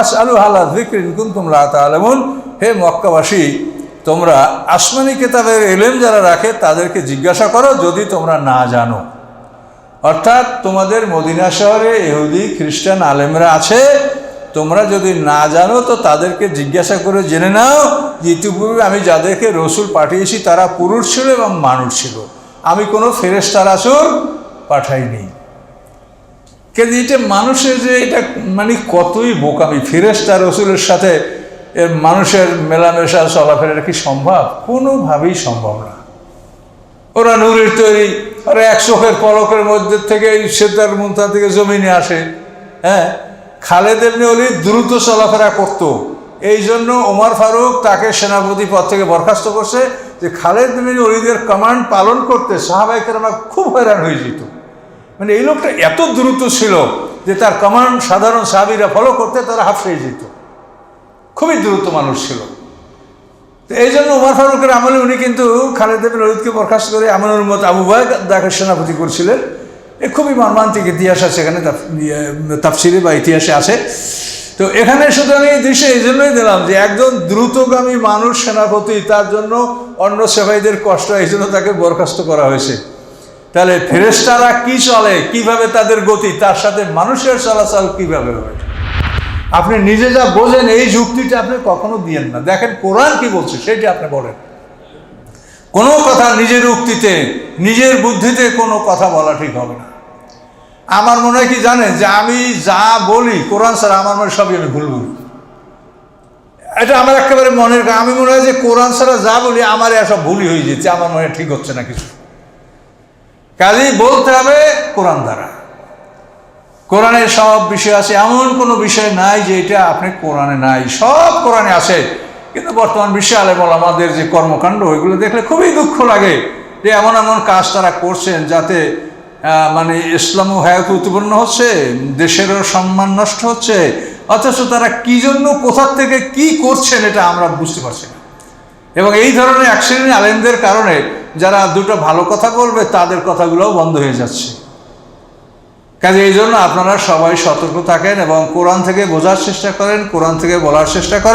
ফাস আলু হালা জিক্রিন কুন তোমরা তালেমুন হে মক্কাবাসী, তোমরা আসমানি কেতাবের এলেম যারা রাখে, তাদেরকে জিজ্ঞাসা করো যদি তোমরা না জানো। অর্থাৎ তোমাদের মদিনা শহরে ইহুদি, খ্রিস্টান আলেমরা আছে, তোমরা যদি না জানো তো তাদেরকে জিজ্ঞাসা করে জেনে নাও ইতিপূর্বে আমি যাদেরকে রসুল পাঠিয়েছি তারা পুরুষ ছিল এবং মানুষ ছিল। আমি কোনো ফেরেস্তার আসুর পাঠাইনি। কিন্তু এটা মানুষের যে এটা মানে কতই বোকামি ফেরেস্তা রসুলের সাথে এর মানুষের মেলামেশা, চলাফেরা কি সম্ভব? কোনোভাবেই সম্ভব না। ওরা নূরের তৈরি, ওরা এক চোখের পলকের মধ্যে থেকে সেতার মুন্তা থেকে জমিনে আসে হ্যাঁ? খালেদ এমনি অলি দ্রুত চলাফেরা করতো। এই জন্য ওমর ফারুক তাকে সেনাপতি পদ থেকে বরখাস্ত করছে যে খালেদ বিন অলিদের কমান্ড পালন করতে সাহাবাহিকের আমার খুব হয়রান হয়ে যেত। মানে এই লোকটা এত দ্রুত ছিল যে তার কমান্ড সাধারণ সাহাবিরা ফলো করতে তারা হাফিয়ে যেত। খুবই দ্রুত মানুষ ছিল। তো এই জন্য উমার ফারুকের আমলে উনি কিন্তু খালেদ বিন ললিতকে বরখাস্ত করে আমানুর মত আবু তাকে সেনাপতি করছিলেন। এ খুবই মর্মান্তিক ইতিহাস আছে এখানে ইয়ে, তাফসিরে বা ইতিহাসে আছে। তো এখানে শুধু আমি দৃশ্যে এই জন্যই দিলাম যে একজন দ্রুতগামী মানুষ সেনাপতি তার জন্য অন্য সেবাইদের কষ্ট এই জন্য তাকে বরখাস্ত করা হয়েছে। তাহলে ফেরেস্তারা কি চলে? কীভাবে তাদের গতি? তার সাথে মানুষের চলাচল কীভাবে হবে আপনি নিজে যা বোঝেন এই যুক্তিটা আপনি কখনো দিয়েন না। দেখেন, কোরআন কি বলছে, সেটা আপনি বলেন। কোনো কথা নিজের উক্তিতে, নিজের বুদ্ধিতে কোনো কথা বলা ঠিক হবে না। আমার মনে হয় কি জানেন, যে আমি যা বলি, কোরআন ছাড়া আমার মনে সবই আমি ভুল বলি। এটা আমার একেবারে মনের আমি মনে হয় যে কোরআন ছাড়া যা বলি আমার এসব ভুলই হয়ে যাচ্ছে, আমার মনে ঠিক হচ্ছে না কিছু। কাজেই বলতে হবে কোরআন দ্বারা। কোরআনের সব বিষয় আছে, এমন কোনো বিষয় নাই যে এটা আপনি কোরআনে নাই, সব কোরআনে আছে। কিন্তু বর্তমান বিশ্বে আলেমল আমাদের যে কর্মকাণ্ড, ওইগুলো দেখলে খুবই দুঃখ লাগে যে এমন এমন কাজ তারা করছেন যাতে মানে ইসলামও হায়াত উৎপন্ন হচ্ছে, দেশেরও সম্মান নষ্ট হচ্ছে, অথচ তারা কি জন্য কোথার থেকে কি করছেন এটা আমরা বুঝতে পারছি না। এবং এই ধরনের অ্যাক্সিডেন্ট আলেমদের কারণে যারা দুটো ভালো কথা বলবে, তাদের কথাগুলোও বন্ধ হয়ে যাচ্ছে। কাজে এই জন্য আপনারা সবাই সতর্ক থাকেন এবং কোরআন থেকে বোঝার চেষ্টা করেন, কোরআন থেকে বলার চেষ্টা করেন।